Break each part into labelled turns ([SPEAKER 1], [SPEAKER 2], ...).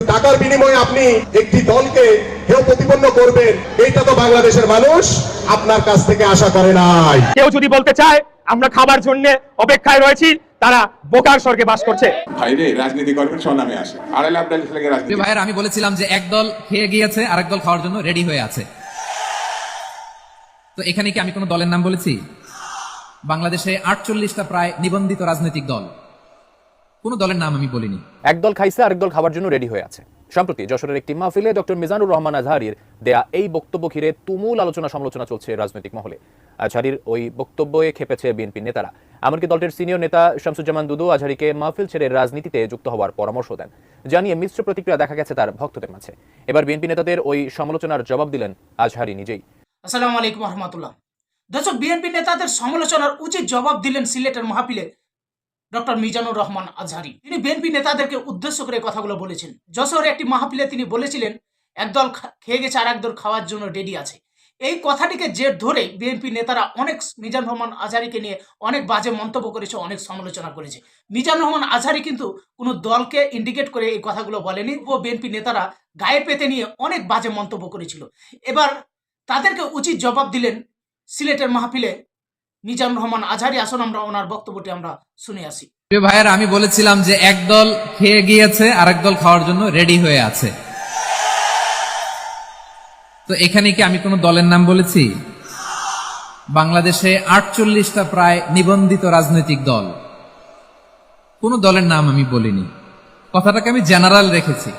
[SPEAKER 1] টাকার বিনিময়ে আপনি একটি দলকে হেয় প্রতিপন্ন করবেন এইটা তো বাংলাদেশের মানুষ আপনার কাছ থেকে আশা করে নাই।
[SPEAKER 2] কেউ যদি বলতে চায় আমরা খাবার জন্য অপেক্ষায় রয়েছি তারা বোকার স্বর্গে বাস করছে।
[SPEAKER 3] ভাইরে রাজনীতি করবেন স্বনামে আসে। আড়াই লাখ টাকা ছেলেকে রাজনীতি
[SPEAKER 4] ভাইয়ের আমি বলেছিলাম যে একদল খেয়ে গিয়েছে আরেক দল খাওয়ার জন্য রেডি হয়ে আছে। তো এখানে কি আমি কোনো দলের নাম বলেছি? বাংলাদেশে আটচল্লিশটা প্রায় নিবন্ধিত রাজনৈতিক দল। কোনো দলের নাম আমি বলিনি।
[SPEAKER 5] একদল খাইছে আরেক দল খাবার জন্য রেডি হয়ে আছে। সম্প্রতি যশোরের একটি মাহফিলে ডক্টর মিজানুর রহমান আজহারির দেয়া এই বক্তব্য ঘিরে তুমুল আলোচনা সমালোচনা চলছে রাজনৈতিক মহলে। আজহারির ওই বক্তব্যে খেপেছে বিএনপি নেতারা। এমনকি দলটির সিনিয়র নেতা শামসুজ্জামান দুদু আজহারিকে মাহফিল ছেড়ে রাজনীতিতে যুক্ত হওয়ার পরামর্শ দেন। জানিয়ে মিশ্র প্রতিক্রিয়া দেখা গেছে তার ভক্তদের মাঝে। এবার বিএনপি নেতাদের ওই সমালোচনার জবাব দিলেন আজহারি নিজেই।
[SPEAKER 6] আসসালামু আলাইকুম রহমতুল্লাহ। দর্শক বিএনপি নেতাদের সমালোচনার উচিত জবাব দিলেন সিলেটের মাহফিলে ডক্টর মিজানুর রহমান আজহারি। তিনি বিএনপি নেতাদেরকে উদ্দেশ্য করে কথাগুলো বলেছেন। যশোরে একটি মাহফিলে তিনি বলেছিলেন, একদল খেয়ে গেছে আর একদল খাওয়ার জন্য রেডি আছে। এই কথাটিকে জের ধরে বিএনপি নেতারা অনেক মিজান রহমান আজহারিকে নিয়ে অনেক বাজে মন্তব্য করেছে, অনেক সমালোচনা করেছে। মিজান রহমান আজহারি কিন্তু কোনো দলকে ইন্ডিকেট করে এই কথাগুলো বলেনি ও বিএনপি নেতারা গায়ে পেতে নিয়ে অনেক বাজে মন্তব্য করেছিল। এবার তাদেরকে উচিত জবাব দিলেন সিলেটের মাহফিলে মিজানুর রহমান আজহারি আসন, আমরা ওনার বক্তব্যটি আমরা শুনে আসি।
[SPEAKER 4] ভাইয়ের, আমি বলেছিলাম যে একদল খেয়ে গিয়েছে আর দল খাওয়ার জন্য রেডি হয়ে আছে। তো এখানে কি আমি কোনো দলের নাম বলেছি? বাংলাদেশে আটচল্লিশটা প্রায় নিবন্ধিত রাজনৈতিক দল। কোনো দলের নাম আমি বলিনি। কথাটাকে আমি জেনারেল রেখেছি।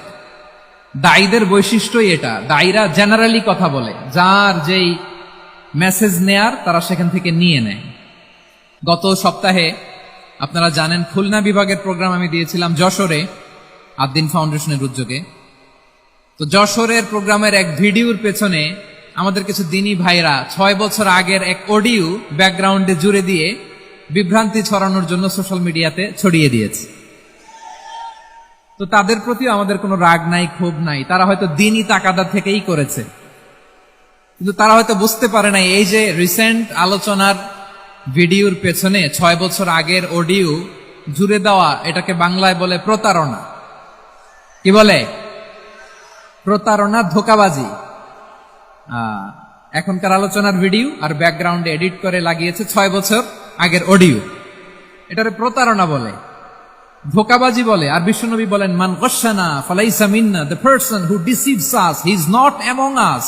[SPEAKER 4] দায়ীদের বৈশিষ্ট্যই এটা। দায়ীরা জেনারেলি কথা বলে। যার যেই মেসেজ নেয়ার তারা সেখান থেকে নিয়ে নেয়। গত সপ্তাহে আপনারা জানেন খুলনা বিভাগের প্রোগ্রাম আমি দিয়েছিলাম যশোরে আদ্দিন ফাউন্ডেশনের উদ্যোগে। তো যশোরের প্রোগ্রামের এক ভিডিওর পেছনে আমাদের কিছু দিনী ভাইরা ছয় বছর আগের এক অডিও ব্যাকগ্রাউন্ডে জুড়ে দিয়ে বিভ্রান্তি ছড়ানোর জন্য সোশ্যাল মিডিয়াতে ছড়িয়ে দিয়েছে। তো তাদের প্রতিও আমাদের কোনো রাগ নাই, ক্ষোভ নাই। তারা হয়তো দিনই তাকাদা থেকেই করেছে। কিন্তু তারা হয়তো বুঝতে পারে না এই যে রিসেন্ট আলোচনার ভিডিওর পেছনে ছয় বছর আগের অডিও জুড়ে দেওয়া এটাকে বাংলায় বলে প্রতারণা। কি বলে? প্রতারণা ধোকাবাজি। এখনকার আলোচনার ভিডিও আর ব্যাকগ্রাউন্ডে এডিট করে লাগিয়েছে ছয় বছর আগের অডিও এটারে প্রতারণা বলে, ধোকাবাজি বলে। আর বিশ্বনবী বলেন, মান গসানা ফালাইসা মিন্না the person who deceives us he is not among us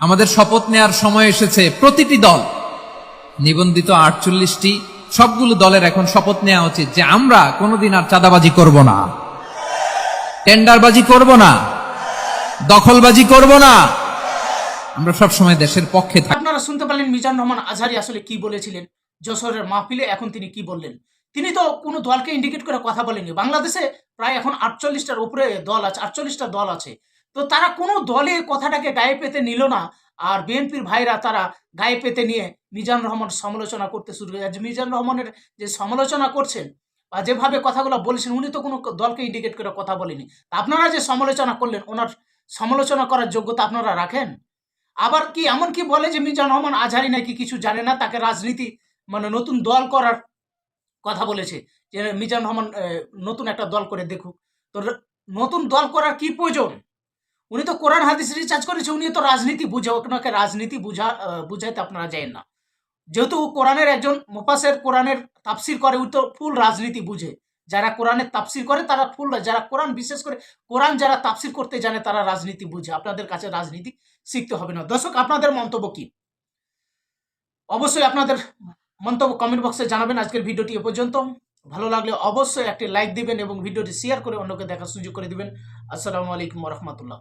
[SPEAKER 4] আমাদের শপথ নেয়ার সময় এসেছে প্রতিটি দল। নিবন্ধিত আটচল্লিশটি, সবগুলো দলের এখন শপথ নেওয়া উচিত যে আমরা কোনোদিন আর চাঁদাবাজি করব না। টেন্ডারবাজি করব না। দখলবাজি করব না। আমরা সবসময় দেশের পক্ষে থাকি।
[SPEAKER 6] আপনারা শুনতে পারলেন মিজান রহমান আজহারি আসলে কি বলেছিলেন? যশোরের মাহফিলে এখন তিনি কি বললেন? তিনি তো কোনো দলকে ইন্ডিকেট করে কথা বলেনি বাংলাদেশে প্রায় এখন আটচল্লিশটার উপরে দল আছে, আটচল্লিশটা দল আছে। তো তারা কোনো দলে কথাটাকে গায়ে পেতে নিল না। আর বিএনপির ভাইরা তারা গায়ে পেতে নিয়ে মিজান রহমান সমালোচনা করতে শুরু করে। যে মিজান রহমানের যে সমালোচনা করছেন বা যেভাবে কথাগুলো বলেছেন, উনি তো কোনো দলকে ইন্ডিকেট করে কথা বলেনি। আপনারা যে সমালোচনা করলেন, ওনার সমালোচনা করার যোগ্যতা আপনারা রাখেন? আবার কি এমন কি বলে যে মিজান রহমান আজহারি নাকি কিছু জানে না, তাকে রাজনীতি মানে নতুন দল করার কথা বলেছে, যে মিজান রহমান নতুন একটা দল করে দেখুক। তো নতুন দল করার কি প্রয়োজন? উনি তো কোরআন, হাদিস রিচার্জ করেছে, উনি তো রাজনীতি বুঝে, ওনাকে রাজনীতি বুঝা বুঝাইতে আপনারা যায়েন না। যেহেতু কোরআনের একজন মোপাসের কোরআনের তাফসির করে, উনি তো ফুল রাজনীতি বুঝে। যারা কোরআনের তাফসির করে, তারা ফুল, যারা কোরআন বিশেষ করে, কোরআন যারা তাফসির করতে জানে, তারা রাজনীতি বুঝে। আপনাদের কাছে রাজনীতি শিখতে হবে না। দর্শক, আপনাদের মন্তব্য কি? অবশ্যই আপনাদের মন্তব্য কমেন্ট বক্সে জানাবেন। আজকের ভিডিওটি এ পর্যন্ত। ভালো লাগলে অবশ্যই একটি লাইক দিবেন এবং ভিডিওটি শেয়ার করে অন্যকে দেখার সুযোগ করে দিবেন। আসসালামু আলাইকুম রহমতুল্লাহ।